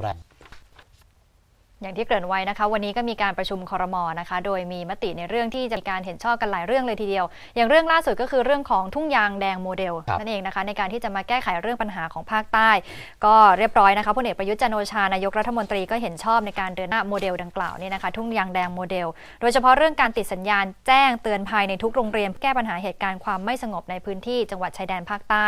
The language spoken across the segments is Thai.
แรง อย่างที่เกริ่นไว้นะคะ วันนี้ก็มีการประชุมคอรมอนะคะ โดยมีมติในเรื่องที่จะมีการเห็นชอบกันหลายเรื่องเลยทีเดียว อย่างเรื่องล่าสุดก็คือเรื่องของทุ่งยางแดงโมเดลครับนั่นเองนะคะ ในการที่จะมาแก้ไขเรื่องปัญหาของภาคใต้ ก็เรียบร้อยนะคะพลเอกประยุทธ์จันทร์โอชานายกรัฐมนตรีก็เห็นชอบในการเดินหน้าโมเดลดังกล่าวนี่นะคะ ทุ่งยางแดงโมเดล โดยเฉพาะเรื่องการติดสัญญาณแจ้งเตือนภัยในทุกโรงเรียนแก้ปัญหาเหตุการณ์ความไม่สงบในพื้นที่จังหวัดชายแดนภาคใต้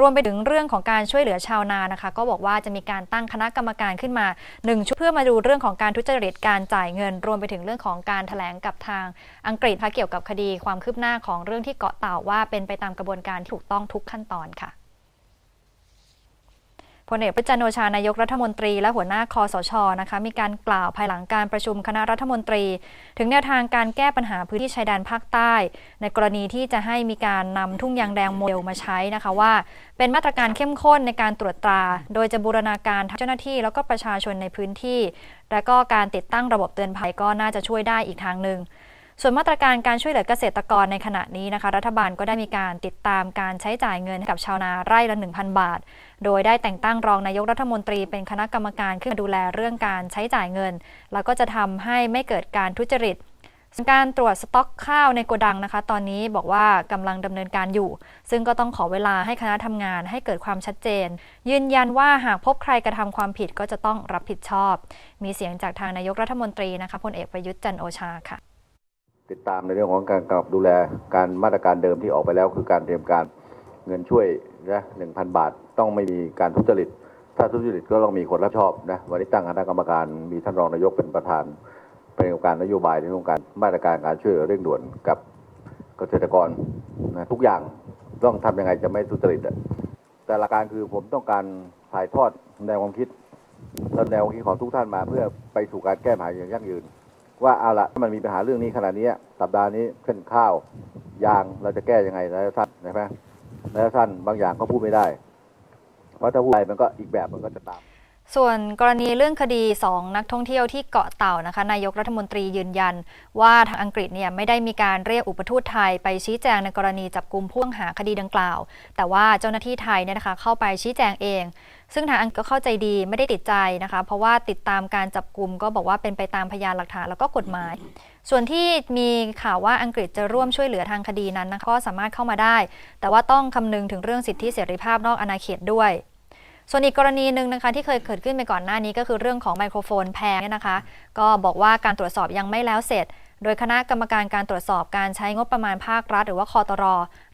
รวมไปถึงเรื่องของการช่วยเหลือชาวนานะคะ ก็บอกว่าจะมีการตั้งคณะกรรมการขึ้นมาหนึ่งชุดเพื่อมาดูเรื่องของการทุจริตการจ่ายเงิน รวมไปถึงเรื่องของการแถลงกับทางอังกฤษค่ะเกี่ยวกับคดีความคืบหน้าของเรื่องที่เกาะเต่าว่าเป็นไปตามกระบวนการที่ถูกต้องทุกขั้นตอนค่ะ พลเอกประจันโอชานายกรัฐมนตรี และหัวหน้าคอสชนะคะมีการกล่าวภายหลังการประชุมคณะรัฐมนตรี ถึงแนวทางการแก้ปัญหาพื้นที่ชายแดนภาคใต้ ในกรณีที่จะให้มีการนำทุ่งยางแดงโมเดลมาใช้นะคะว่า เป็นมาตรการเข้มข้นในการตรวจตรา โดยจะบูรณาการทั้งเจ้าหน้าที่ แล้วก็ประชาชนในพื้นที่ และก็การติดตั้งระบบเตือนภัยก็น่าจะช่วยได้อีกทางหนึ่ง ส่วนมาตรการการช่วยเหลือเกษตรกรในขณะนี้นะคะ รัฐบาลก็ได้มีการติดตามการใช้จ่ายเงินกับชาวนาไร่ละ 1,000 บาท โดยได้แต่งตั้งรองนายกรัฐมนตรีเป็นคณะกรรมการขึ้นมาดูแลเรื่องการใช้จ่ายเงิน แล้วก็จะทำให้ไม่เกิดการทุจริตการตรวจสต็อกข้าวในโกดังนะคะ ตอนนี้บอกว่ากำลังดำเนินการอยู่ ซึ่งก็ต้องขอเวลาให้คณะทำงานให้เกิดความชัดเจน ยืนยันว่าหากพบใครกระทำความผิดก็จะต้องรับผิดชอบ มีเสียงจากทางนายกรัฐมนตรีนะคะพลเอกประยุทธ์จันโอชาค่ะ ติดตามในเรื่องของการกำกับดูแลการมาตรการเดิมที่ออกไปแล้ว คือการเตรียมการเงินช่วยนะหนึ่งพันบาทต้องไม่มีการทุจริต ถ้าทุจริตก็ต้องมีคนรับผิดชอบนะวันนี้ตั้งคณะกรรมการมีท่านรองนายกเป็นประธานเป็นการนโยบายในเรื่องการมาตรการการช่วยเหลือเร่งด่วนกับเกษตรกรนะทุกอย่างต้องทำยังไงจะไม่ทุจริตแต่หลักการคือผมต้องการถ่ายทอดแนวความคิดและแนวความคิดของทุกท่านมาเพื่อไปสู่การแก้ปัญหาอย่างยั่งยืน ว่าเอาละถ้ามันมีปัญหาเรื่องนี้ขนาดนี้สัปดาห์นี้ขึ้นข้าวยางเราจะแก้ยังไงระยะสั้นใช่ไหมระยะสั้นบางอย่างก็พูดไม่ได้ เพราะถ้าพูดไปมันก็อีกแบบมันก็จะตามส่วนกรณีเรื่องคดี 2 นักท่องเที่ยวที่เกาะเต่านะคะนายกรัฐมนตรียืนยัน ว่าทางอังกฤษเนี่ยไม่ได้มีการเรียกอุปทูตไทย ไปชี้แจงในกรณีจับกลุ่มผู้ต้องหาคดีดังกล่าว แต่ว่าเจ้าหน้าที่ไทยเนี่ยนะคะเข้าไปชี้แจงเอง ซึ่งทางอังก็เข้าใจดีไม่ได้ติดใจนะคะ เพราะว่าติดตามการจับกลุ่มก็บอกว่าเป็นไปตามพยานหลักฐานแล้วก็กฎหมาย ส่วนที่มีข่าวว่าอังกฤษจะร่วมช่วยเหลือทางคดีนั้นนะก็สามารถเข้ามาได้ แต่ว่าต้องคำนึงถึงเรื่องสิทธิเสรีภาพนอกอาณาเขตด้วยส่วนอีกกรณีหนึ่งนะคะที่เคยเกิดขึ้นไปก่อนหน้านี้ก็คือเรื่องของไมโครโฟนแพงเนี่ยนะคะ ก็บอกว่าการตรวจสอบยังไม่แล้วเสร็จ โดยคณะกรรมการการตรวจสอบการใช้งบประมาณภาครัฐ หรือว่าคอตร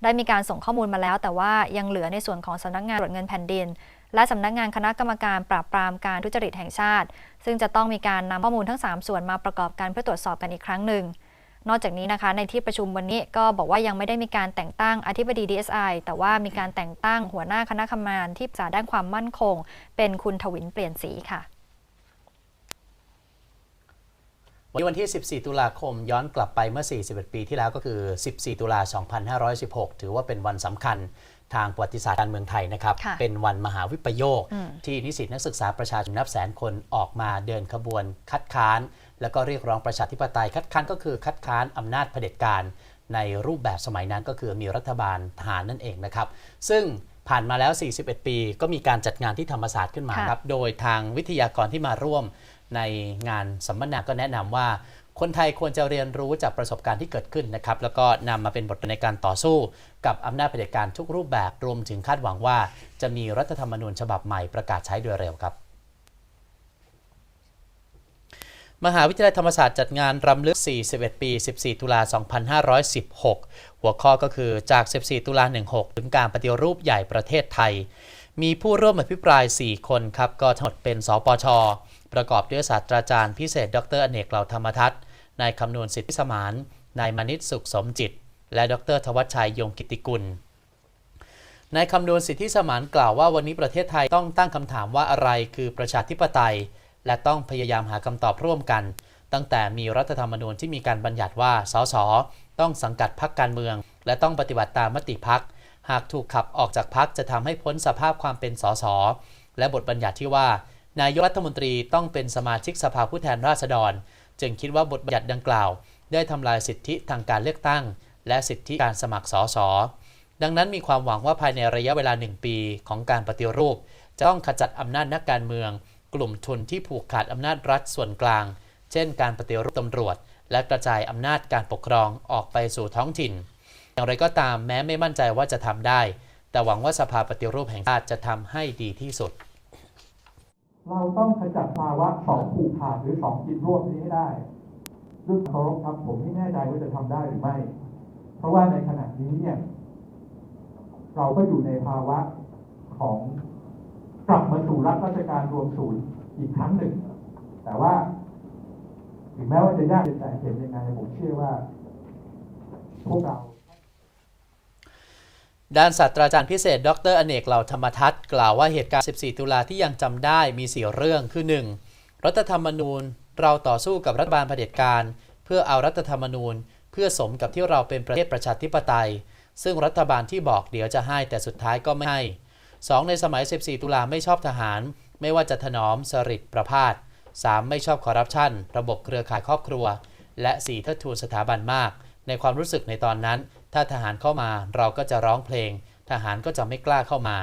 ได้มีการส่งข้อมูลมาแล้ว แต่ว่ายังเหลือในส่วนของสำนักงานตรวจเงินแผ่นดิน และสำนักงานคณะกรรมการปราบปรามการทุจริตแห่งชาติ ซึ่งจะต้องมีการนำข้อมูลทั้ง 3 ส่วนมาประกอบกันเพื่อตรวจสอบกันอีกครั้งหนึ่ง นอกจากนี้นะคะ ในที่ประชุมวันนี้ก็บอกว่ายังไม่ได้มีการแต่งตั้งอธิบดี DSI แต่ว่ามีการแต่งตั้งหัวหน้าคณะกรรมการที่ปรึกษาด้านความมั่นคง เป็นคุณทวินเปลี่ยนสีค่ะวันนี้วันที่ 14 ตุลาคมย้อนกลับไปเมื่อ 41 ปีที่แล้วก็คือ 14 ตุลา 2516 ถือว่าเป็นวันสำคัญ ทางประวัติศาสตร์การเมืองไทยนะครับค่ะเป็นวันมหาวิปโยคอืมที่นิสิตนักศึกษาประชาชนนับแสนคนออกมาเดินขบวนคัดค้าน แล้วก็เรียกร้องประชาธิปไตยคัดค้านก็คือคัดค้านอำนาจเผด็จการในรูปแบบสมัยนั้นก็คือมีรัฐบาลทหารนั่นเองนะครับ ซึ่งผ่านมาแล้ว 41 ปี ก็มีการจัดงานที่ธรรมศาสตร์ขึ้นมาค่ะครับ โดยทางวิทยากรที่มาร่วมในงานสัมมนาก็แนะนำว่า คนไทยควรจะเรียนรู้จากประสบการณ์ที่เกิดขึ้นนะครับแล้วก็นำมาเป็นบทเรียนในการต่อสู้ กับอำนาจเผด็จการทุกรูปแบบรวมถึงคาดหวังว่า จะมีรัฐธรรมนูญฉบับใหม่ประกาศใช้โดยเร็วครับมหาวิทยาลัยธรรมศาสตร์จัดงานรำลึก 41 ปี 14 ตุลา 2516 หัวข้อก็คือจาก 14 ตุลา 16 ถึงการปฏิรูปใหญ่ประเทศไทย มีผู้ร่วมอภิปราย 4 คนครับ ก็ทั้งหมดเป็น สปช ประกอบด้วยศาสตราจารย์พิเศษ ดรอเนกเหล่าธรรมทัศน์ นายคำนวณสิทธิสมาน นายมณิตสุขสมจิต และดรทวัชชัยยงกิติกุล นายคำนวณสิทธิสมานกล่าวว่าวันนี้ประเทศไทยต้องตั้งคำถามว่าอะไรคือประชาธิปไตย และต้องพยายามหาคำตอบร่วมกัน ตั้งแต่มีรัฐธรรมนูญที่มีการบัญญัติว่า สส ต้องสังกัดพรรคการเมือง และต้องปฏิบัติตามมติพัก หากถูกขับออกจากพักจะทำให้พ้นสภาพความเป็นสส และบทบัญญัติที่ว่า นายกรัฐมนตรีต้องเป็นสมาชิกสภาผู้แทนราษฎร จึงคิดว่าบทบัญญัติดังกล่าว ได้ทำลายสิทธิทางการเลือกตั้ง และสิทธิการสมัครสสดังนั้นมีความหวังว่าภายในระยะเวลาหนึ่งปีของการปฏิรูป จะต้องขจัดอำนาจนักการเมือง กลุ่มทุนที่ผูกขาดอำนาจรัฐส่วนกลาง เช่น การปฏิรูปตำรวจ และกระจายอำนาจการปกครองออกไปสู่ท้องถิ่น อย่างไรก็ตามแม้ไม่มั่นใจว่าจะทำได้ แต่หวังว่าสภาปฏิรูปแห่งชาติจะทำให้ดีที่สุด เราต้องขจัดภาวะสองผูกขาดหรือสองกินรวบนี้ให้ได้ด้วยเคารพครับผมไม่แน่ใจว่าจะทำได้หรือไม่ เพราะว่าในขณะนี้เนี่ย เราก็อยู่ในภาวะของกลับมาสู่รัฐราชการรวมศูนย์อีกครั้งหนึ่ง แต่ว่า ถึงแม้ว่าจะยากแต่เห็นยังไงผมเชื่อว่า พวกเรา ด้านศาสตราจารย์พิเศษ ดรอเนกเหล่าธรรมทัศน์กล่าวว่าเหตุการณ์ 14 ตุลาที่ยังจำได้มี 4 เรื่องคือ 1. รัฐธรรมนูญเราต่อสู้กับรัฐบาลเผด็จการ เพื่อเอารัฐธรรมนูญ เพื่อสมกับที่เราเป็นประเทศประชาธิปไตย ซึ่งรัฐบาลที่บอกเดี๋ยวจะให้แต่สุดท้ายก็ไม่ให้ 2. ในสมัย 14 ตุลาไม่ชอบทหาร ไม่ว่าจะถนอมสริดประพาส 3. ไม่ชอบคอร์รัปชันระบบเครือข่ายครอบครัว และ 4. ทัดทูนสถาบันมาก ในความรู้สึกในตอนนั้น ถ้าทหารเข้ามาเราก็จะร้องเพลง ทหารก็จะไม่กล้าเข้ามา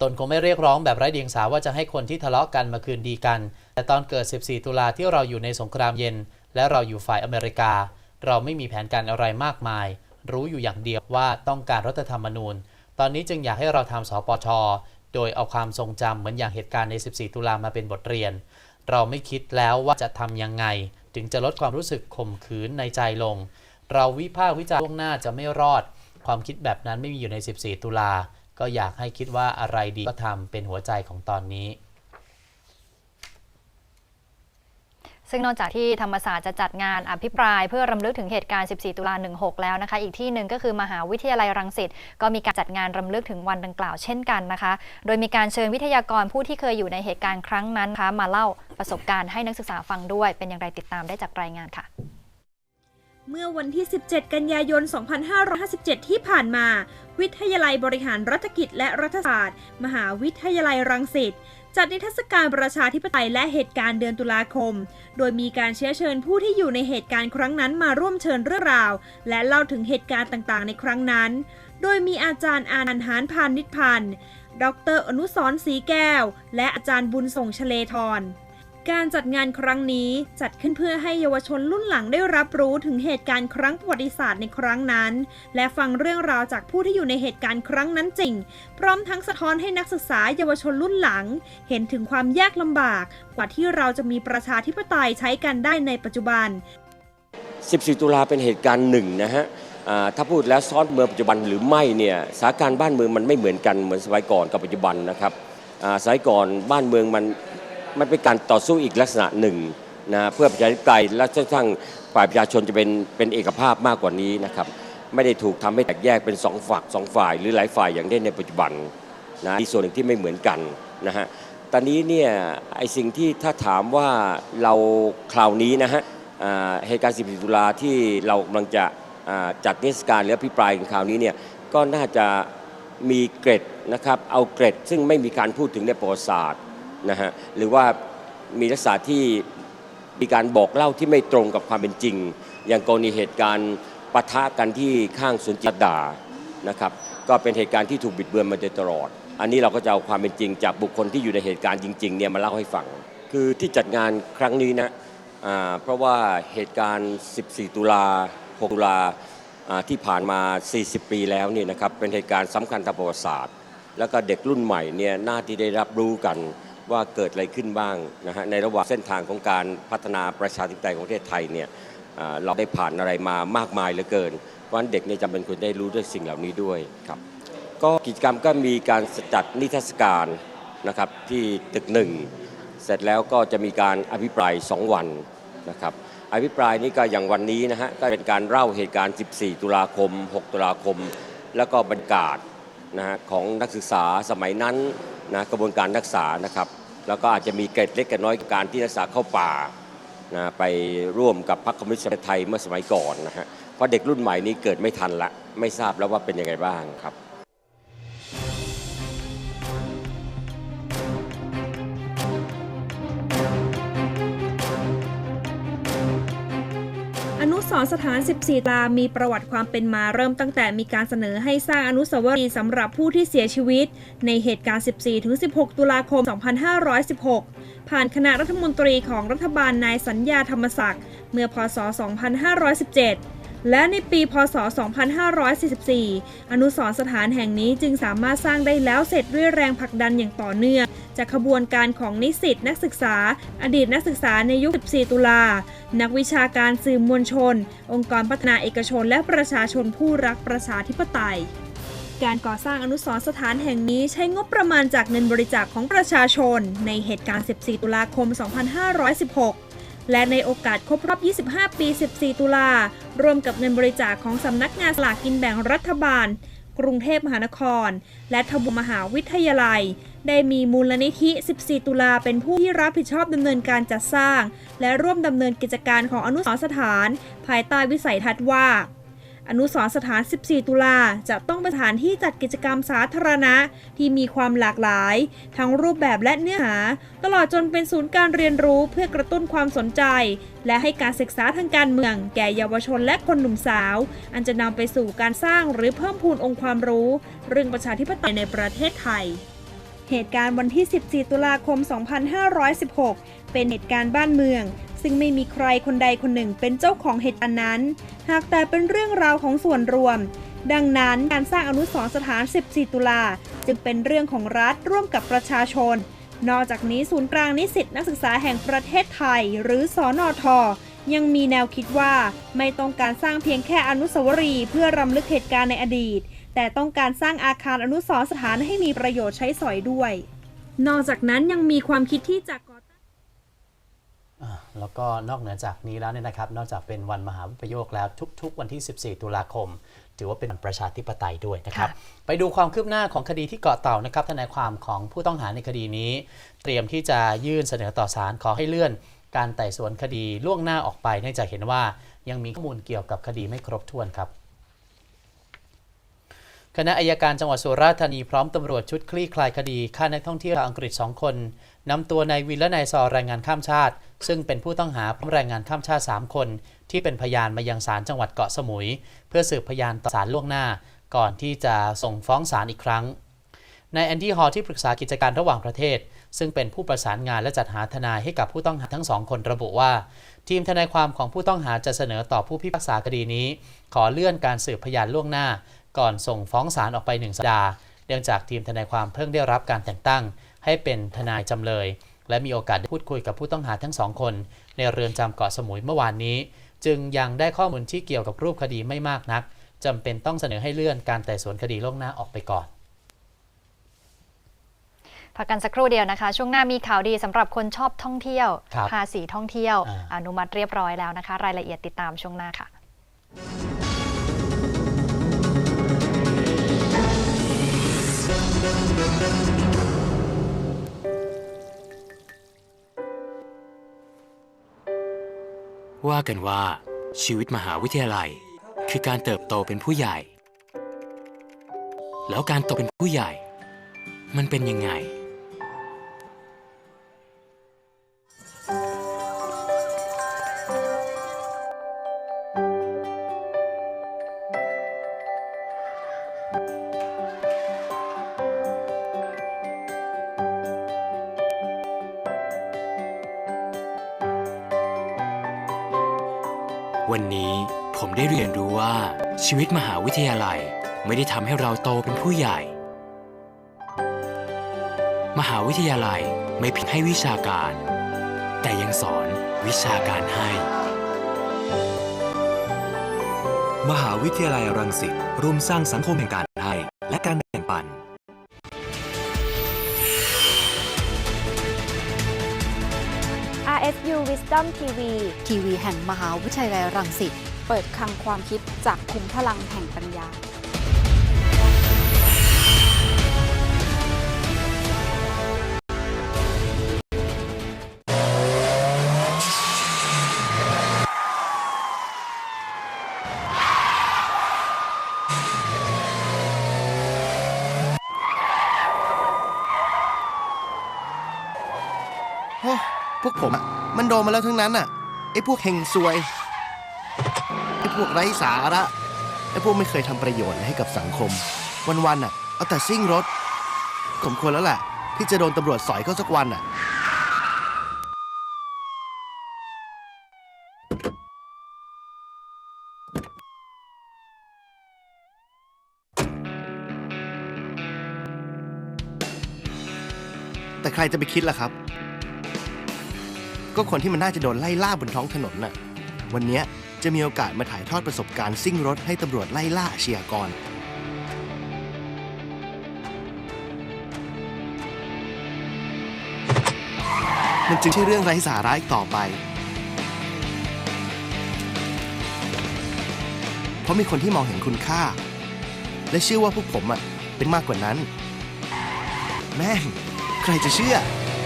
ตนคงไม่เรียกร้องแบบไร้เดียงสาว่าจะให้คนที่ทะเลาะกันมาคืนดีกัน แต่ตอนเกิด 14 ตุลาที่เราอยู่ในสงครามเย็น และเราอยู่ฝ่ายอเมริกา เราไม่มีแผนการอะไรมากมาย รู้อยู่อย่างเดียวว่าต้องการรัฐธรรมนูญ ตอนนี้จึงอยากให้เราทำสปชโดยเอาความทรงจำเหมือนอย่างเหตุการณ์ใน 14 ตุลามาเป็นบทเรียน เราไม่คิดแล้วว่าจะทำยังไง ถึงจะลดความรู้สึกข่มขืนในใจลง เราวิพากษ์วิจารณ์ล่วงหน้าจะไม่รอด ความคิดแบบนั้นไม่มีอยู่ใน 14 ตุลา ก็อยากให้คิดว่าอะไรดีก็ทำเป็นหัวใจของตอนนี้ซึ่งนอกจากที่ธรรมศาสตร์จะจัดงานอภิปราย เพื่อรำลึกถึงเหตุการณ์ 14 ตุลา 16 แล้วนะคะ อีกที่หนึ่งก็คือมหาวิทยาลัยรังสิต ก็มีการจัดงานรำลึกถึงวันดังกล่าวเช่นกันนะคะ โดยมีการเชิญวิทยากรผู้ที่เคยอยู่ในเหตุการณ์ครั้งนั้นนะคะมาเล่าประสบการณ์ให้นักศึกษาฟังด้วย เป็นอย่างไรติดตามได้จากรายงานค่ะ เมื่อวันที่ 17 กันยายน 2557 ที่ผ่านมา วิทยาลัยบริหารรัฐกิจและรัฐศาสตร์ มหาวิทยาลัยรังสิตจัดนิทรรศการประชาธิปไตยและเหตุการณ์เดือนตุลาคม โดยมีการเชื้อเชิญผู้ที่อยู่ในเหตุการณ์ครั้งนั้นมาร่วมเชิญเรื่องราว และเล่าถึงเหตุการณ์ต่างๆ ในครั้งนั้น โดยมีอาจารย์อานันต์หานพานนิพันธ์ ดร อนุสรศรีแก้ว และอาจารย์บุญส่งชเลทร การจัดงานครั้งนี้จัดขึ้นเพื่อให้เยาวชนรุ่นหลังได้รับรู้ถึงเหตุการณ์ครั้งประวัติศาสตร์ในครั้งนั้น และฟังเรื่องราวจากผู้ที่อยู่ในเหตุการณ์ครั้งนั้นจริง พร้อมทั้งสะท้อนให้นักศึกษาเยาวชนรุ่นหลัง เห็นถึงความยากลำบาก กว่าที่เราจะมีประชาธิปไตยใช้กันได้ในปัจจุบัน 14 ตุลาเป็นเหตุการณ์หนึ่งนะฮะถ้าพูดแล้วซ้อนเมืองปัจจุบันหรือไม่เนี่ยสถานการณ์บ้านเมืองมันไม่เหมือนกันเหมือนสมัยก่อนกับปัจจุบันนะครับสมัยก่อนบ้านเมืองมัน มันเป็นการต่อสู้อีกลักษณะหนึ่งนะเพื่อประชาธิปไตยและจนกระทั่งฝ่ายประชาชนจะเป็นเป็นเอกภาพมากกว่านี้นะครับไม่ได้ถูกทำให้แตกแยกเป็นสองฝักสองฝ่าย หรือหลายฝ่ายอย่างได้ในปัจจุบันนะมีส่วนหนึ่งที่ไม่เหมือนกันนะฮะตอนนี้เนี่ยไอสิ่งที่ถ้าถามว่าเราคราวนี้นะฮะเหตุการณ์14ตุลาที่เรากำลังจะจัดนิทรรศการหรืออภิปรายกันคราวนี้เนี่ยก็น่าจะมีเกร็ดนะครับเอาเกร็ดซึ่งไม่มีการพูดถึงในประวัติศาสตร์ นะฮะหรือว่ามีลักษณะที่มีการบอกเล่าที่ไม่ตรงกับความเป็นจริง อย่างกรณีเหตุการณ์ปะทะกันที่ข้างสวนจิตดานะครับก็เป็นเหตุการณ์ที่ถูกบิดเบือนมาโดยตลอด อันนี้เราก็จะเอาความเป็นจริงจากบุคคลที่อยู่ในเหตุการณ์จริงๆเนี่ยมาเล่าให้ฟัง คือที่จัดงานครั้งนี้นะเพราะว่าเหตุการณ์ 14 ตุลา 6 ตุลาอ่าที่ผ่านมา 40 ปีแล้วเนี่ยนะครับเป็นเหตุการณ์สำคัญทางประวัติศาสตร์ แล้วก็เด็กรุ่นใหม่เนี่ยน่าที่ได้รับรู้กัน ว่าเกิดอะไรขึ้นบ้างนะฮะในระหว่างเส้นทางของการพัฒนาประชาธิปไตยของประเทศไทยเนี่ยอ่าเราได้ผ่านอะไรมามากมายเหลือเกิน เพราะฉะนั้นเด็กเนี่ยจำเป็นควรได้รู้ด้วยสิ่งเหล่านี้ด้วยครับก็กิจกรรมก็มีการจัดนิทรรศการนะครับที่ตึกหนึ่งเสร็จแล้วก็จะมีการอภิปราย 2 วันนะครับอภิปรายนี้ก็อย่างวันนี้นะฮะก็เป็นการเล่าเหตุการณ์ 14 ตุลาคม 6 ตุลาคม แล้วก็บรรยากาศ นะฮะของนักศึกษาสมัยนั้นนะกระบวนการนักศึกษานะครับแล้วก็อาจจะมีเกร็ดเล็กเกร็ดน้อยการที่นักศึกษาเข้าป่านะไปร่วมกับพรรคคอมมิวนิสต์ไทยเมื่อสมัยก่อนนะฮะเพราะเด็กรุ่นใหม่นี้เกิดไม่ทันละไม่ทราบแล้วว่าเป็นยังไงบ้างครับ รสถาน 14ตุลามีประวัติความเป็นมาเริ่มตั้งแต่มีการเสนอให้สร้างอนุสาวรีย์สำหรับผู้ที่เสียชีวิต ในเหตุการณ์ 14-16 ตุลาคม 2516 ผ่านคณะรัฐมนตรีของรัฐบาลนายสัญญาธรรมศักดิ์เมื่อพศ 2517และในปี พศ 2544 อนุสรสถานแห่งนี้จึงสามารถสร้างได้แล้วเสร็จด้วยแรงผลักดันอย่างต่อเนื่อง จากขบวนการของนิสิตนักศึกษา อดีตนักศึกษาในยุค 14 ตุลา นักวิชาการสื่อมวลชน องค์กรพัฒนาเอกชน และประชาชนผู้รักประชาธิปไตยการก่อสร้างอนุสรณ์สถานแห่งนี้ใช้งบประมาณจากเงินบริจาคของประชาชน ในเหตุการณ์ 14 ตุลาคม 2516 และในโอกาสครบรอบ 25 ปี 14 ตุลารวมกับเงินบริจาคของสำนักงานสลากกินแบ่งรัฐบาล กรุงเทพมหานคร และทบมหาวิทยาลัย ได้มีมูลนิธิ 14 ตุลาเป็นผู้ที่รับผิดชอบดำเนินการจัดสร้าง และร่วมดำเนินกิจการของอนุสรสถาน ภายใต้วิสัยทัศน์ว่า อนุสรสถาน 14 ตุลาจะต้องเป็นสถานที่จัดกิจกรรมสาธารณะ ที่มีความหลากหลาย ทั้งรูปแบบและเนื้อหา ตลอดจนเป็นศูนย์การเรียนรู้เพื่อกระตุ้นความสนใจ และให้การศึกษาทางการเมือง แก่เยาวชนและคนหนุ่มสาว อันจะนำไปสู่การสร้างหรือเพิ่มพูนองค์ความรู้ เรื่องประชาธิปไตยในประเทศไทย เหตุการณ์วันที่ 14 ตุลาคม 2516 เป็นเหตุการณ์บ้านเมือง ซึ่งไม่มีใครคนใดคนหนึ่งเป็นเจ้าของเหตุการณ์นั้น หากแต่เป็นเรื่องราวของส่วนรวม ดังนั้นการสร้างอนุสรณ์สถาน 14 ตุลา จึงเป็นเรื่องของรัฐร่วมกับประชาชน นอกจากนี้ศูนย์กลางนิสิตนักศึกษาแห่งประเทศไทย หรือสอนอทยังมีแนวคิดว่าไม่ต้องการสร้างเพียงแค่อนุสาวรีย์เพื่อรำลึกเหตุการณ์ในอดีต แต่ต้องการสร้างอาคารอนุสรณ์สถานให้มีประโยชน์ใช้สอยด้วย นอกจากนั้นยังมีความคิดที่จะก่อตั้งอ่าแล้วก็นอกเหนือจากนี้แล้วเนี่ยนะครับ นอกจากเป็นวันมหาวิปโยคแล้วทุก ๆ วันที่ 14 ตุลาคม ถือว่าเป็นวันประชาธิปไตยด้วยนะครับค่ะไปดูความคืบหน้าของคดีที่เกาะเต่านะครับทนายความของผู้ต้องหาในคดีนี้ เตรียมที่จะยื่นเสนอต่อศาลขอให้เลื่อน การไต่สวนคดีล่วงหน้าออกไปเนื่องจากเห็นว่ายังมีข้อมูลเกี่ยวกับคดีไม่ครบถ้วนครับ คณะอายการจังหวัดสุราษฎร์ธานีพร้อมตำรวจชุดคลี่คลายคดีฆ่านักท่องเที่ยวอังกฤษ 2 คนนำตัวนายวินและนายซอแรงงานข้ามชาติ ซึ่งเป็นผู้ต้องหาพร้อมแรงงานข้ามชาติ 3 คน ที่เป็นพยานมายังศาลจังหวัดเกาะสมุย เพื่อสืบพยานต่อศาลล่วงหน้า ก่อนที่จะส่งฟ้องศาลอีกครั้งนายแอนดี้ฮอลที่ปรึกษากิจการระหว่างประเทศ ซึ่งเป็นผู้ประสานงานและจัดหาทนายให้กับผู้ต้องหาทั้งสองคนระบุว่า ทีมทนายความของผู้ต้องหาจะเสนอต่อผู้พิพากษาคดีนี้ ขอเลื่อนการสืบพยานล่วงหน้า ก่อนส่งฟ้องศาลออกไปหนึ่งสัปดาห์ เนื่องจากทีมทนายความเพิ่งได้รับการแต่งตั้ง ให้เป็นทนายจำเลย และมีโอกาสได้พูดคุยกับผู้ต้องหาทั้งสองคน ในเรือนจำเกาะสมุยเมื่อวานนี้ จึงยังได้ข้อมูลที่เกี่ยวกับรูปคดีไม่มากนักจำเป็นต้องเสนอให้เลื่อนการไต่สวนคดีล่วงหน้าออกไปก่อนพักกันสักครู่เดียวนะคะ ช่วงหน้ามีข่าวดีสำหรับคนชอบท่องเที่ยวครับภาษีท่องเที่ยวอ่าอนุมัติเรียบร้อยแล้วนะคะ รายละเอียดติดตามช่วงหน้าค่ะ ว่ากันว่าชีวิตมหาวิทยาลัย คือการเติบโตเป็นผู้ใหญ่ แล้วการโตเป็นผู้ใหญ่ มันเป็นยังไง วันนี้ผมได้เรียนรู้ว่าชีวิตมหาวิทยาลัยไม่ได้ทำให้เราโตเป็นผู้ใหญ่ มหาวิทยาลัยไม่เพียงให้วิชาการ แต่ยังสอนวิชาการให้ มหาวิทยาลัยรังสิตร่วมสร้างสังคมแห่งการ RSU Wisdom TV ทีวีแห่งมหาวิทยาลัยรังสิต เปิดคลังความคิดจากคุมพลังแห่งปัญญาโอ้พวกผมอะ มันโดนมาแล้วทั้งนั้นอะไอ้พวกเฮงซวยไอ้พวกไร้สาระไอ้พวกไม่เคยทำประโยชน์อะไรให้กับสังคม วันๆอะเอาแต่ซิ่งรถสมควรแล้วแหละที่จะโดนตำรวจสอยเข้าสักวันอะ แต่ใครจะไปคิดล่ะครับ ก็คนที่มันน่าจะโดนไล่ล่าบนท้องถนนน่ะ วันนี้จะมีโอกาสมาถ่ายทอดประสบการณ์ซิ่งรถให้ตำรวจไล่ล่าอาชญากร มันจึงใช่เรื่องไร้สาระอีกต่อไป เพราะมีคนที่มองเห็นคุณค่า และเชื่อว่าพวกผมอะเป็นมากกว่านั้น แม่ง ใครจะเชื่อ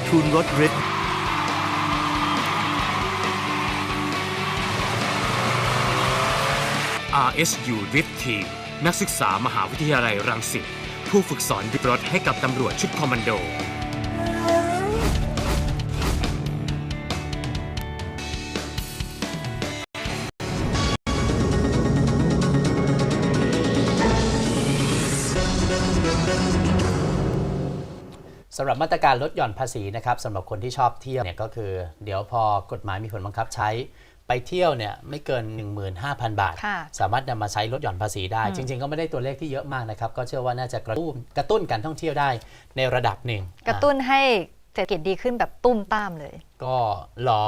ทุนรถริด RSU Drift Team นักศึกษามหาวิทยาลัยรังสิตผู้ฝึกสอนดิฟรถให้กับตำรวจชุดคอมมานโด สำหรับมาตรการลดหย่อนภาษีนะครับสำหรับคนที่ชอบเที่ยวเนี่ยก็คือ เดี๋ยวพอกฎหมายมีผลบังคับใช้ ไปเที่ยวเนี่ยไม่เกิน 15,000 บาทค่ะสามารถนำมาใช้ลดหย่อนภาษีได้อืมจริง ๆ ก็ไม่ได้ตัวเลขที่เยอะมากนะครับก็เชื่อว่าน่าจะกระตุ้นกระตุ้นการท่องเที่ยวได้ในระดับหนึ่ง กระตุ้นให้เศรษฐกิจดีขึ้นแบบตุ้มตามเลย ก็หรอ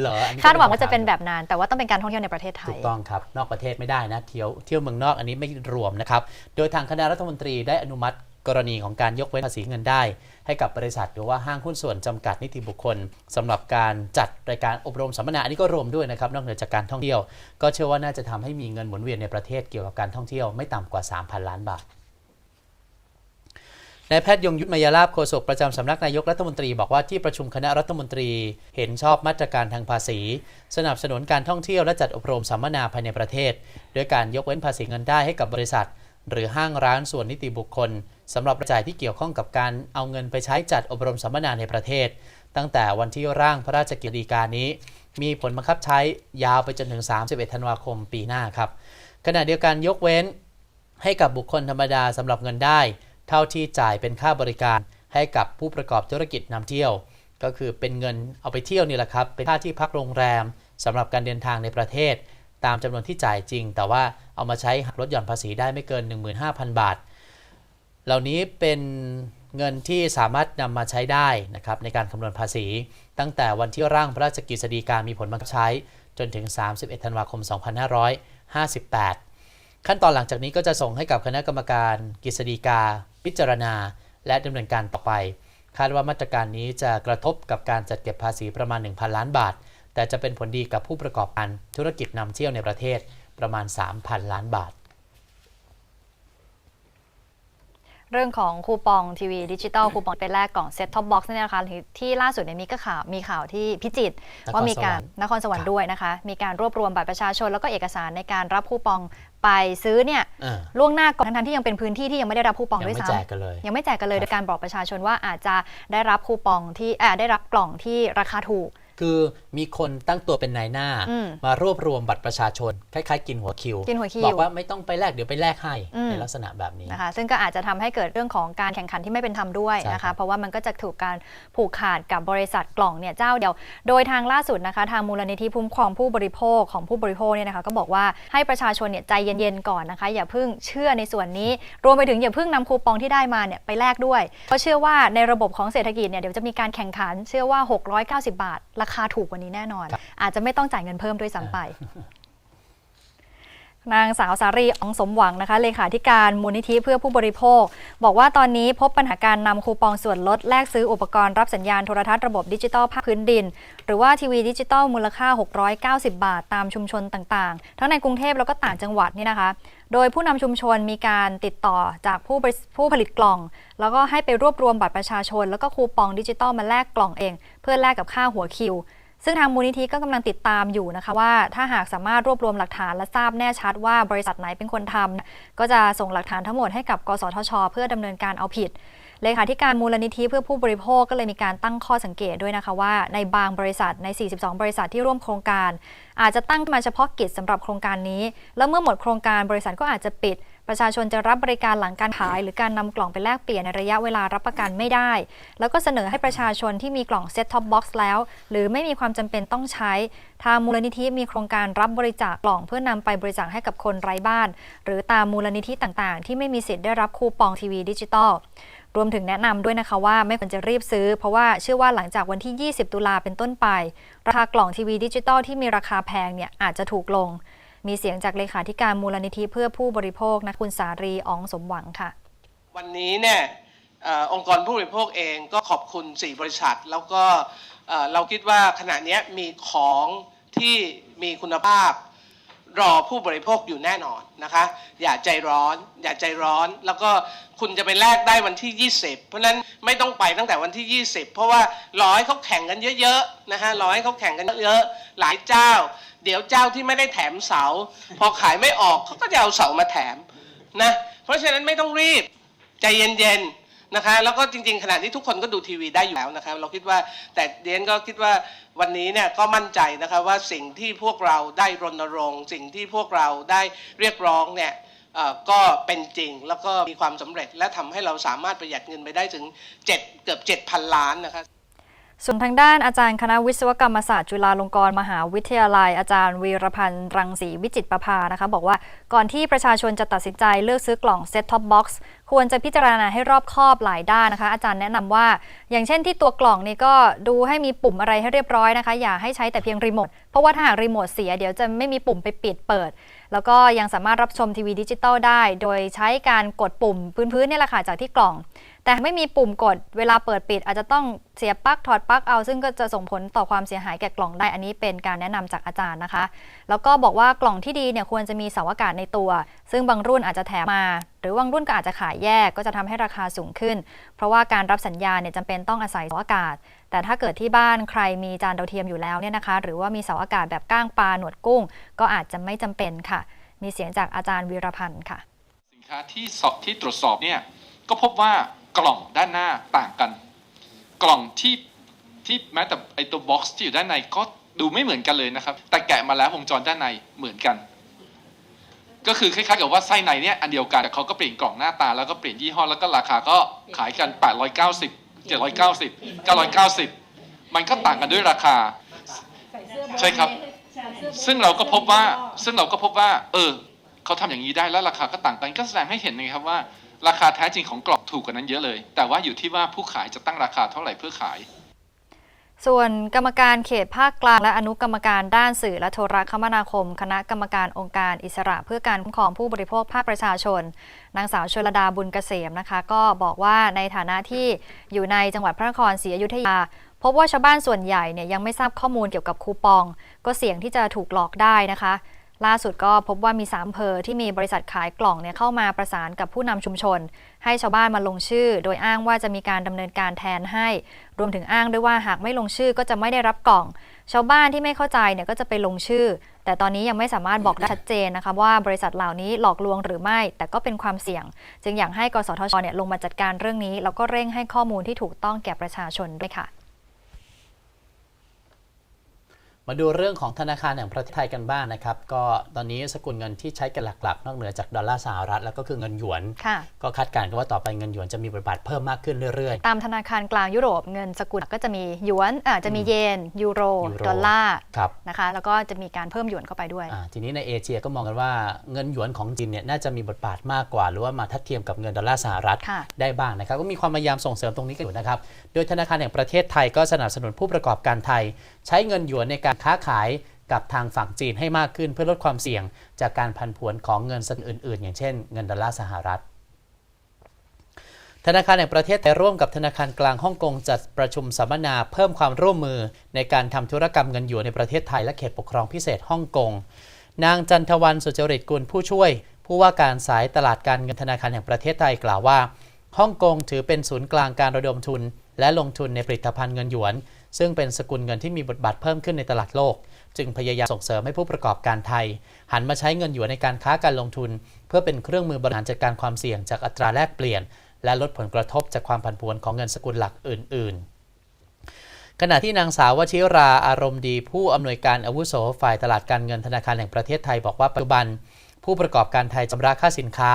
เหรออันนี้ก็คาดหวังว่าจะเป็นแบบนั้น แต่ว่าต้องเป็นการท่องเที่ยวในประเทศไทถูยกต้องครับ นอกประเทศไม่ได้นะ เที่ยวเที่ยวเมืองนอกอันนี้ไม่รวมนะครับ โดยทางคณะรัฐมนตรีได้อนุมัติ กรณีของการยกเว้นภาษีเงินได้ ให้กับบริษัทหรือว่าห้างหุ้นส่วนจำกัดนิติบุคคลสำหรับการจัดรายการอบรมสัมมนาอันนี้ก็รวมด้วยนะครับนอกเหนือจากการท่องเที่ยว ก็เชื่อว่าน่าจะทำให้มีเงินหมุนเวียนในประเทศเกี่ยวกับการท่องเที่ยวไม่ต่ำกว่า 3,000 ล้านบาทนายแพทย์ยงยุทธมยาลาภโฆษกประจำสำนักนายกรัฐมนตรีบอกว่าที่ประชุมคณะรัฐมนตรีเห็นชอบมาตรการทางภาษี สนับสนุนการท่องเที่ยวและจัดอบรมสัมมนาภายในประเทศ ด้วยการยกเว้นภาษีเงินได้ให้กับบริษัท หรือห้างร้านส่วนนิติบุคคลสำหรับรายจ่ายที่เกี่ยวข้องกับการเอาเงินไปใช้จัดอบรมสัมมนาในประเทศ ตั้งแต่วันที่ร่างพระราชกฤษฎีการนี้ มีผลบังคับใช้ยาวไปจนถึง 31 ธันวาคมปีหน้าครับ ขณะเดียวกันยกเว้น ให้กับบุคคลธรรมดาสำหรับเงินได้ เท่าที่จ่ายเป็นค่าบริการ ให้กับผู้ประกอบธุรกิจนำเที่ยว ก็คือเป็นเงินเอาไปเที่ยวนี่แหละครับเป็นค่าที่พักโรงแรมสำหรับการเดินทางในประเทศ ตามจำนวนที่จ่ายจริง แต่ว่าเอามาใช้หักลดหย่อนภาษีได้ไม่เกิน 15,000 บาท เหล่านี้เป็นเงินที่สามารถนำมาใช้ได้นะครับในการคำนวณภาษี ตั้งแต่วันที่ร่างพระราชกฤษฎีกามีผลบังคับใช้ จนถึง 31 ธันวาคม 2558 ขั้นตอนหลังจากนี้ก็จะส่งให้กับคณะกรรมการกฤษฎีกา พิจารณา และดำเนินการต่อไป คาดว่ามาตรการนี้จะกระทบกับการจัดเก็บภาษีประมาณ 1,000 ล้านบาท แต่จะเป็นผลดีกับผู้ประกอบการธุรกิจนำเที่ยวในประเทศประมาณ 3,000 ล้านบาท เรื่องของคูปองทีวีดิจิตอลคูปองเป็นแรกกล่องเซ็ตท็อปบ็อกซ์เนี่ยนะคะที่ที่ล่าสุดเนี่ยมีก็ข่าวมีข่าวที่พิจิตรนครว่ามีการสวรรค์นครสวรรค์ด้วยนะคะ มีการรวบรวมบัตรประชาชน แล้วก็เอกสารในการรับคูปองไปซื้อเนี่ยอ่าล่วงหน้าก่อนทั้งๆที่ยังเป็นพื้นที่ที่ยังไม่ได้รับคูปองยังด้วยไม่ซ้ำแจกกันเลยยังไม่แจกกันเลยครับโดยการบอกประชาชนว่าอาจจะได้รับคูปองที่อ่าได้รับกล่องที่ราคาถูก คือมีคนตั้งตัวเป็นนายหน้าอืมมารวบรวมบัตรประชาชน คล้ายๆ กินหัวคิวกินหัวคิวบอกว่าไม่ต้องไปแลกเดี๋ยวไปแลกให้อืมในลักษณะแบบนี้นะคะซึ่งก็อาจจะทำให้เกิดเรื่องของการแข่งขันที่ไม่เป็นธรรมด้วยใช่นะครัคะบเพราะว่ามันก็จะถูกการผูกขาดกับบริษัทกล่องเนี่ยเจ้าเดียว โดยทางล่าสุดนะคะ ทางมูลนิธิคุ้มครองผู้บริโภคของผู้บริโภคเนี่ยนะคะก็บอกว่าให้ประชาชนเนี่ยใจเย็นๆก่อนนะคะ อย่าเพิ่งเชื่อในส่วนนี้ รวมไปถึงอย่าเพิ่งนำคูปองที่ได้มาเนี่ยไปแลกด้วยเพราะเชื่อว่าในระบบของเศรษฐกิจเนี่ยเดี๋ยวจะมีการแข่งขันเชื่อว่า 690 บาทราคาถูกกว่านี้แน่นอน อาจจะไม่ต้องจ่ายเงินเพิ่มด้วยซ้ำไป นางสาวสารีองสมหวังนะคะเลขาธิการมูลนิธิเพื่อผู้บริโภค บอกว่าตอนนี้พบปัญหาการนำคูปองส่วนลดแลกซื้ออุปกรณ์รับสัญญาณโทรทัศน์ระบบดิจิตอลภาคพื้นดิน หรือว่าทีวีดิจิตอลมูลค่า 690 บาท ตามชุมชนต่างๆ ทั้งในกรุงเทพแล้วก็ต่างจังหวัดนี่นะคะ โดยผู้นำชุมชนมีการติดต่อจากผู้ผู้ผลิตกล่อง แล้วก็ให้ไปรวบรวมบัตรประชาชน แล้วก็คูปองดิจิตอลมาแลกกล่องเอง เพื่อแลกกับค่าหัวคิว ซึ่งทางมูลนิธิก็กำลังติดตามอยู่นะคะว่าถ้าหากสามารถรวบรวมหลักฐานและทราบแน่ชัดว่าบริษัทไหนเป็นคนทำก็จะส่งหลักฐานทั้งหมดให้กับ กสทช เพื่อดำเนินการเอาผิดเลขาธิการมูลนิธิเพื่อผู้บริโภคก็เลยมีการตั้งข้อสังเกตด้วยนะคะว่าในบางบริษัทใน 42 บริษัทที่ร่วมโครงการ อาจจะตั้งมาเฉพาะกิจสำหรับโครงการนี้ แล้วเมื่อหมดโครงการบริษัทก็อาจจะปิด ประชาชนจะรับบริการหลังการขาย หรือการนำกล่องไปแลกเปลี่ยนในระยะเวลารับประกันไม่ได้ แล้วก็เสนอให้ประชาชนที่มีกล่องเซ็ตท็อปบ็อกซ์แล้ว หรือไม่มีความจำเป็นต้องใช้ ทางมูลนิธิมีโครงการรับบริจาคกล่องเพื่อนำไปบริจาคให้กับคนไร้บ้าน หรือตามมูลนิธิต่างๆ ที่ไม่มีสิทธิ์ได้รับคูปองทีวีดิจิตอลรวมถึงแนะนำด้วยนะคะว่าไม่ควรจะรีบซื้อ เพราะว่าเชื่อว่าหลังจากวันที่ 20 ตุลาเป็นต้นไป ราคากล่องทีวีดิจิตอลที่มีราคาแพงเนี่ยอาจจะถูกลง มีเสียงจากเลขาธิการมูลนิธิเพื่อผู้บริโภคนะคุณสารีอองสมหวังค่ะ วันนี้เนี่ยอองค์กรผู้บริโภคเองก็ขอบคุณ 4 บริษัท แล้วก็เราคิดว่าขณะนี้มีของที่มีคุณภาพรอผู้บริโภคอยู่แน่นอนนะคะ อย่าใจร้อน อย่าใจร้อน แล้วก็คุณจะไปแลกได้วันที่ 20 เพราะนั้นไม่ต้องไปตั้งแต่วันที่ 20 เพราะว่ารอให้เขาแข่งกันเยอะๆนะฮะรอให้เขาแข่งกันเยอะๆหลายเจ้า เดี๋ยวเจ้าที่ไม่ได้แถมเสา พอขายไม่ออกเขาก็จะเอาเสามาแถมนะเพราะฉะนั้นไม่ต้องรีบใจเย็นๆนะคะ แล้วก็จริงๆขณะนี้ทุกคนก็ดูทีวีได้อยู่แล้วนะคะเราคิดว่าแต่เดียนก็คิดว่าวันนี้เนี่ยก็มั่นใจนะคะว่าสิ่งที่พวกเราได้รณรงค์ สิ่งที่พวกเราได้เรียกร้องเนี่ยก็เป็นจริงแล้วก็มีความสำเร็จและทำให้เราสามารถประหยัดเงินไปได้ถึง 7 เกือบ 7,000 ล้านนะคะ ส่วนทางด้านอาจารย์คณะวิศวกรรมศาสตร์จุฬาลงกรณ์มหาวิทยาลัย อาจารย์วีรพันธ์รังสีวิจิตประภานะคะ บอกว่าก่อนที่ประชาชนจะตัดสินใจเลือกซื้อกล่องเซ็ตท็อปบ็อกซ์ควรจะพิจารณาให้รอบคอบหลายด้านนะคะ อาจารย์แนะนำว่า อย่างเช่นที่ตัวกล่องนี่ก็ดูให้มีปุ่มอะไรให้เรียบร้อยนะคะ อย่าให้ใช้แต่เพียงรีโมทเพราะว่าถ้าหากรีโมทเสียเดี๋ยวจะไม่มีปุ่มไปปิดเปิด แล้วก็ยังสามารถรับชมทีวีดิจิตอลได้ โดยใช้การกดปุ่มพื้นๆเนี่แหละค่ะจากที่กล่อง แต่ไม่มีปุ่มกดเวลาเปิดปิด อาจจะต้องเสียปลั๊กถอดปลั๊กเอา ซึ่งก็จะส่งผลต่อความเสียหายแก่กล่องได้อันนี้เป็นการแนะนำจากอาจารย์นะคะ แล้วก็บอกว่ากล่องที่ดีเนี่ยควรจะมีเสาอากาศในตัว ซึ่งบางรุ่นอาจจะแถมมา หรือบางรุ่นก็อาจจะขายแยกก็จะทำให้ราคาสูงขึ้น เพราะว่าการรับสัญญาณเนี่ยจำเป็นต้องอาศัยเสาอากาศ แต่ถ้าเกิดที่บ้านใครมีจานดาวเทียมอยู่แล้วเนี่ยนะคะ หรือว่ามีเสาอากาศแบบก้างปลาหนวดกุ้ง ก็อาจจะไม่จำเป็นค่ะ มีเสียงจากอาจารย์วีรพันธ์ค่ะ สินค้าที่สอบที่ตรวจสอบเนี่ยก็พบว่า กล่องด้านหน้าต่างกัน กล่องที่ที่แม้แต่ไอตัวบ็อกซ์ที่อยู่ด้านในก็ดูไม่เหมือนกันเลยนะครับ แต่แกะมาแล้ววงจรด้านในเหมือนกัน ก็คือคล้ายๆกับว่าไส้ในเนี่ยอันเดียวกันแต่เขาก็เปลี่ยนกล่องหน้าตาแล้วก็เปลี่ยนยี่ห้อแล้วก็ราคาก็ขายกัน 890 790 990 มันก็ต่างกันด้วยราคา ใช่ครับ ซึ่งเราก็พบว่าซึ่งเราก็พบว่า เออเขาทำอย่างนี้ได้แล้วราคาก็ต่างกันก็แสดงให้เห็นนะครับว่า ราคาแท้จริงของกล่องถูกกว่านั้นเยอะเลย แต่ว่าอยู่ที่ว่าผู้ขายจะตั้งราคาเท่าไหร่เพื่อขาย ส่วนกรรมการเขตภาคกลางและอนุกรรมการด้านสื่อและโทรคมนาคม คณะกรรมการองค์การอิสระเพื่อการคุ้มครองผู้บริโภคภาคประชาชน นางสาวชลดาบุญเกษมนะคะ ก็บอกว่าในฐานะที่อยู่ในจังหวัดพระนครศรีอยุธยาพบว่าชาวบ้านส่วนใหญ่เนี่ยยังไม่ทราบข้อมูลเกี่ยวกับคูปอง ก็เสี่ยงที่จะถูกหลอกได้นะคะ ล่าสุดก็พบว่ามี3อำเภอที่มีบริษัทขายกล่องเนี่ยเข้ามาประสานกับผู้นำชุมชน ให้ชาวบ้านมาลงชื่อ โดยอ้างว่าจะมีการดำเนินการแทนให้ รวมถึงอ้างด้วยว่าหากไม่ลงชื่อก็จะไม่ได้รับกล่อง ชาวบ้านที่ไม่เข้าใจเนี่ยก็จะไปลงชื่อ แต่ตอนนี้ยังไม่สามารถบอกได้ชัดเจนนะคะว่าบริษัทเหล่านี้หลอกลวงหรือไม่ แต่ก็เป็นความเสี่ยง จึงอยากให้กสทชเนี่ยลงมาจัดการเรื่องนี้แล้วก็เร่งให้ข้อมูลที่ถูกต้องแก่ประชาชนด้วยค่ะ มาดูเรื่องของธนาคารแห่งประเทศไทยกันบ้างนะครับ ก็ตอนนี้สกุลเงินที่ใช้กันหลักๆ นอกเหนือจากดอลลาร์สหรัฐแล้วก็คือเงินหยวนค่ะก็คาดการณ์กันว่าต่อไปเงินหยวนจะมีบทบาทเพิ่มมากขึ้นเรื่อยตามธนาคารกลางยุโรปเงินสกุลก็จะมีหยวนอ่าจะมีเยน ยูโรยูโรดอลลาร์ๆครับนะคะแล้วก็จะมีการเพิ่มหยวนเข้าไปด้วยอ่าทีนี้ในเอเชียก็มองกันว่าเงินหยวนของจีนเนี่ยน่าจะมีบทบาทมากกว่า หรือว่ามาทัดเทียมกับเงินดอลลาร์สหรัฐค่ะได้บ้างนะครับก็มีความพยายามส่งเสริมตรงนี้กันอยู่นะครับโดยธนาคารแห่งประเทศไทยก็สนับสนุนผู้ประกอบการไทย ใช้เงินหยวนในการค้าขายกับทางฝั่งจีนให้มากขึ้นเพื่อลดความเสี่ยงจากการพันผวนของเงินสกุลอื่น ๆ อย่างเช่นเงินดอลลาร์สหรัฐธนาคารแห่งประเทศไทยร่วมกับธนาคารกลางฮ่องกงจัดประชุมสัมมนาเพิ่มความร่วมมือในการทำธุรกรรมเงินหยวนในประเทศไทยและเขตปกครองพิเศษฮ่องกง นางจันทวันสุจริตกุลผู้ช่วย ผู้ว่าการสายตลาดการเงินธนาคารแห่งประเทศไทยกล่าวว่าฮ่องกงถือเป็นศูนย์กลางการระดมทุน และลงทุนในผลิตภัณฑ์เงินหยวน ซึ่งเป็นสกุลเงินที่มีบทบาทเพิ่มขึ้นในตลาดโลก จึงพยายามส่งเสริมให้ผู้ประกอบการไทย หันมาใช้เงินหยวนในการค้าการลงทุน เพื่อเป็นเครื่องมือบริหารจัดการความเสี่ยงจากอัตราแลกเปลี่ยน และลดผลกระทบจากความผันผวนของเงินสกุลหลักอื่น ๆขณะที่นางสาววชิราอารมณ์ดีผู้อำนวยการอาวุโสฝ่ายตลาดการเงินธนาคารแห่งประเทศไทยบอกว่าปัจจุบัน ผู้ประกอบการไทยชำระค่าสินค้า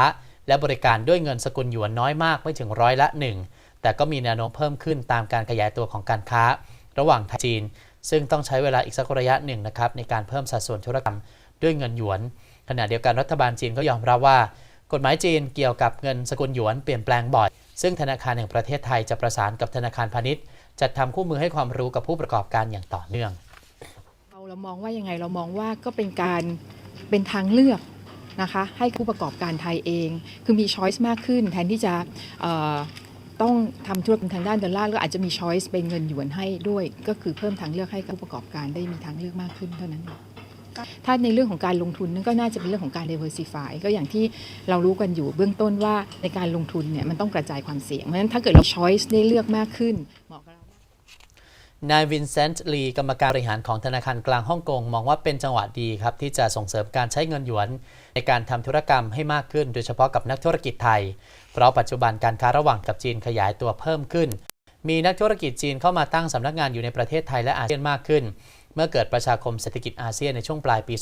และบริการด้วยเงินสกุลหยวนน้อยมากไม่ถึงร้อยละหนึ่งแต่ก็มีแนวโน้มเพิ่มขึ้นตามการขยายตัวของการค้า ระหว่างไทยจีน ซึ่งต้องใช้เวลาอีกสักระยะหนึ่งนะครับในการเพิ่มสัดส่วนธุรกรรมด้วยเงินหยวน ขณะเดียวกันรัฐบาลจีนก็ยอมรับว่า กฎหมายจีนเกี่ยวกับเงินสกุลหยวนเปลี่ยนแปลงบ่อย ซึ่งธนาคารแห่งประเทศไทยจะประสานกับธนาคารพาณิชย์ จัดทำคู่มือให้ความรู้กับผู้ประกอบการอย่างต่อเนื่องเราเรามองว่ายังไงเรามองว่าก็เป็นการเป็นทางเลือกนะคะให้ผู้ประกอบการไทยเอง คือมีช้อยส์มากขึ้นแทนที่จะ ต้องทำธุรกรรมทางด้านดอลลาร์ก็อาจจะมีช้อยส์เป็นเงินหยวนให้ด้วย ก็คือเพิ่มทางเลือกให้กับผู้ประกอบการได้มีทางเลือกมากขึ้นเท่านั้น ถ้าในเรื่องของการลงทุนนั่นก็น่าจะเป็นเรื่องของการ diversify ก็อย่างที่เรารู้กันอยู่เบื้องต้นว่าในการลงทุนเนี่ยมันต้องกระจายความเสี่ยงเพราะฉะนั้นถ้าเกิดเราช้อยส์ได้เลือกมากขึ้นเหมาะกับ นายวินเซนต์ลีกรรมการบริหารของธนาคารกลางฮ่องกง มองว่าเป็นจังหวะดีครับ ที่จะส่งเสริมการใช้เงินหยวน ในการทำธุรกรรมให้มากขึ้น โดยเฉพาะกับนักธุรกิจไทย เพราะปัจจุบันการค้าระหว่างกับจีนขยายตัวเพิ่มขึ้น มีนักธุรกิจจีนเข้ามาตั้งสำนักงานอยู่ในประเทศไทยและอาเซียนมากขึ้น เมื่อเกิดประชาคมเศรษฐกิจอาเซียนในช่วงปลายปี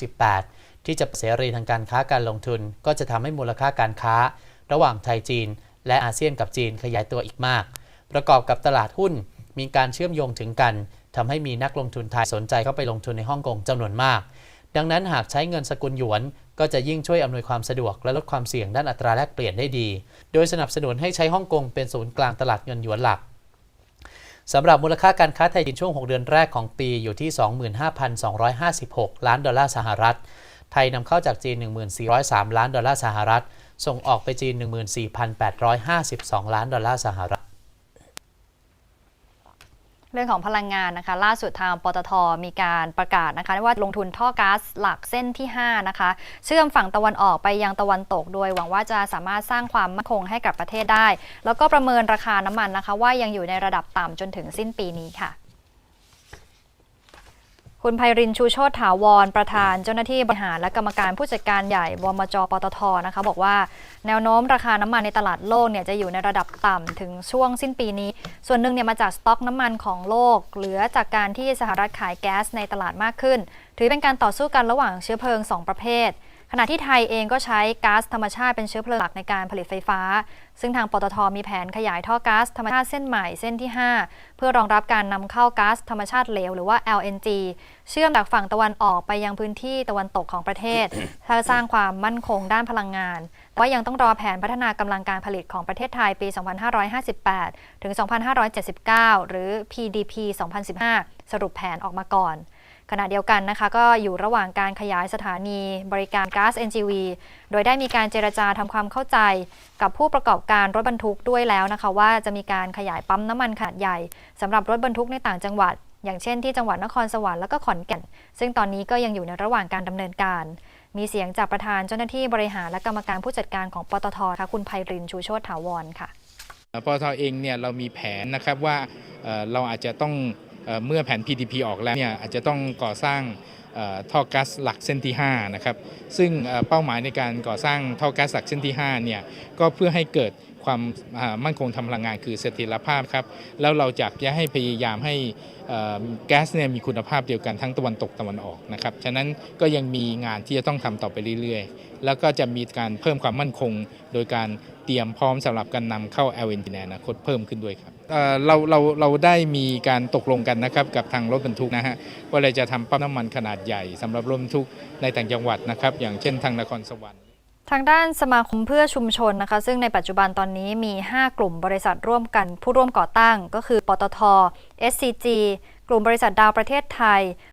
2558 ที่จะเสรีทางการค้าการลงทุน ก็จะทำให้มูลค่าการค้า ระหว่างไทยจีน และอาเซียนกับจีนขยายตัวอีกมาก ประกอบกับตลาดหุ้น มีการเชื่อมโยงถึงกันทำให้มีนักลงทุนไทยสนใจเข้าไปลงทุนในฮ่องกงจำนวนมาก ดังนั้นหากใช้เงินสกุลหยวน ก็จะยิ่งช่วยอำนวยความสะดวกและลดความเสี่ยงด้านอัตราแลกเปลี่ยนได้ดี โดยสนับสนุนให้ใช้ฮ่องกงเป็นศูนย์กลางตลาดเงินหยวนหลักสำหรับมูลค่าการค้าไทยจีนช่วง 6 เดือนแรกของปีอยู่ที่ 25,256 ล้านดอลลาร์สหรัฐ ไทยนำเข้าจากจีน 1403 ล้านดอลลาร์สหรัฐ ส่งออกไปจีน 14,852 ล้านดอลลาร์สหรัฐ เรื่องของพลังงานนะคะ ล่าสุดทางปตทมีการประกาศนะคะว่าลงทุนท่อก๊าซหลักเส้นที่ 5 นะคะ เชื่อมฝั่งตะวันออกไปยังตะวันตก โดยหวังว่าจะสามารถสร้างความมั่นคงให้กับประเทศได้ แล้วก็ประเมินราคาน้ำมันนะคะ ว่ายังอยู่ในระดับต่ำจนถึงสิ้นปีนี้ค่ะ คุณภัยรินชูโชตถาวร ประธานเจ้าหน้าที่บริหารและกรรมการผู้จัดการใหญ่บมจปตทนะคะบอกว่าแนวโน้มราคาน้ำมันในตลาดโลกเนี่ยจะอยู่ในระดับต่ำถึงช่วงสิ้นปีนี้ ส่วนหนึ่งเนี่ยมาจากสต็อกน้ำมันของโลก เหลือจากการที่สหรัฐขายแก๊สในตลาดมากขึ้น ถือเป็นการต่อสู้กันระหว่างเชื้อเพลิง 2 ประเภท ขณะที่ไทยเองก็ใช้ก๊าซธรรมชาติเป็นเชื้อเพลิงหลักในการผลิตไฟฟ้า ซึ่งทางปตทมีแผนขยายท่อก๊าซธรรมชาติเส้นใหม่เส้นที่ 5 เพื่อรองรับการนำเข้าก๊าซธรรมชาติเหลวหรือว่า LNG เชื่อมจากฝั่งตะวันออกไปยังพื้นที่ตะวันตกของประเทศเพื่อสร้างความมั่นคงด้านพลังงานว่ายังต้องรอแผนพัฒนากำลังการผลิตของประเทศไทยปี 2558 ถึง 2579 หรือ PDP 2015 สรุปแผนออกมาก่อน ขณะเดียวกันนะคะก็อยู่ระหว่างการขยายสถานีบริการก๊าซ NGV โดยได้มีการเจรจาทำความเข้าใจกับผู้ประกอบการรถบรรทุกด้วยแล้วนะคะ ว่าจะมีการขยายปั๊มน้ำมันขนาดใหญ่สำหรับรถบรรทุกในต่างจังหวัด อย่างเช่นที่จังหวัดนครสวรรค์และก็ขอนแก่น ซึ่งตอนนี้ก็ยังอยู่ในระหว่างการดำเนินการ มีเสียงจากประธานเจ้าหน้าที่บริหารและกรรมการผู้จัดการของปตทค่ะคุณไพรินชูโชติถาวรค่ะปตทเองเนี่ยเรามีแผนนะครับว่าเราอาจจะต้อง เมื่อแผน PDP ออกแล้วเนี่ยอาจจะต้องก่อสร้างท่อท่อก๊าซหลักเส้นที่5นะครับซึ่งเป้าหมายในการก่อสร้างท่อก๊าซหลักเส้นที่5เนี่ยก็เพื่อให้เกิดความมั่นคงทางพลังงานคือเสถียรภาพครับแล้วเราจะจะให้พยายามให้แก๊สเนี่ยมีคุณภาพเดียวกันทั้งตะวันตกตะวันออกนะครับฉะนั้นก็ยังมีงานที่จะต้องทำต่อไปเรื่อยๆ แล้วก็จะมีการเพิ่มความมั่นคง โดยการเตรียมพร้อมสำหรับการนำเข้า LNG ในอนาคตเพิ่มขึ้นด้วยครับ เราเราเราได้มีการตกลงกันนะครับกับทางรถบรรทุกนะฮะว่าเราจะทำปั๊มน้ำมันขนาดใหญ่สำหรับรถบรรทุกในต่างจังหวัดนะครับ อย่างเช่นทางนครสวรรค์ทางด้านสมาคมเพื่อชุมชนนะคะ ซึ่งในปัจจุบันตอนนี้มี 5 กลุ่มบริษัทร่วมกัน ผู้ร่วมก่อตั้งก็คือปตท SCG กลุ่มบริษัทดาวประเทศไทย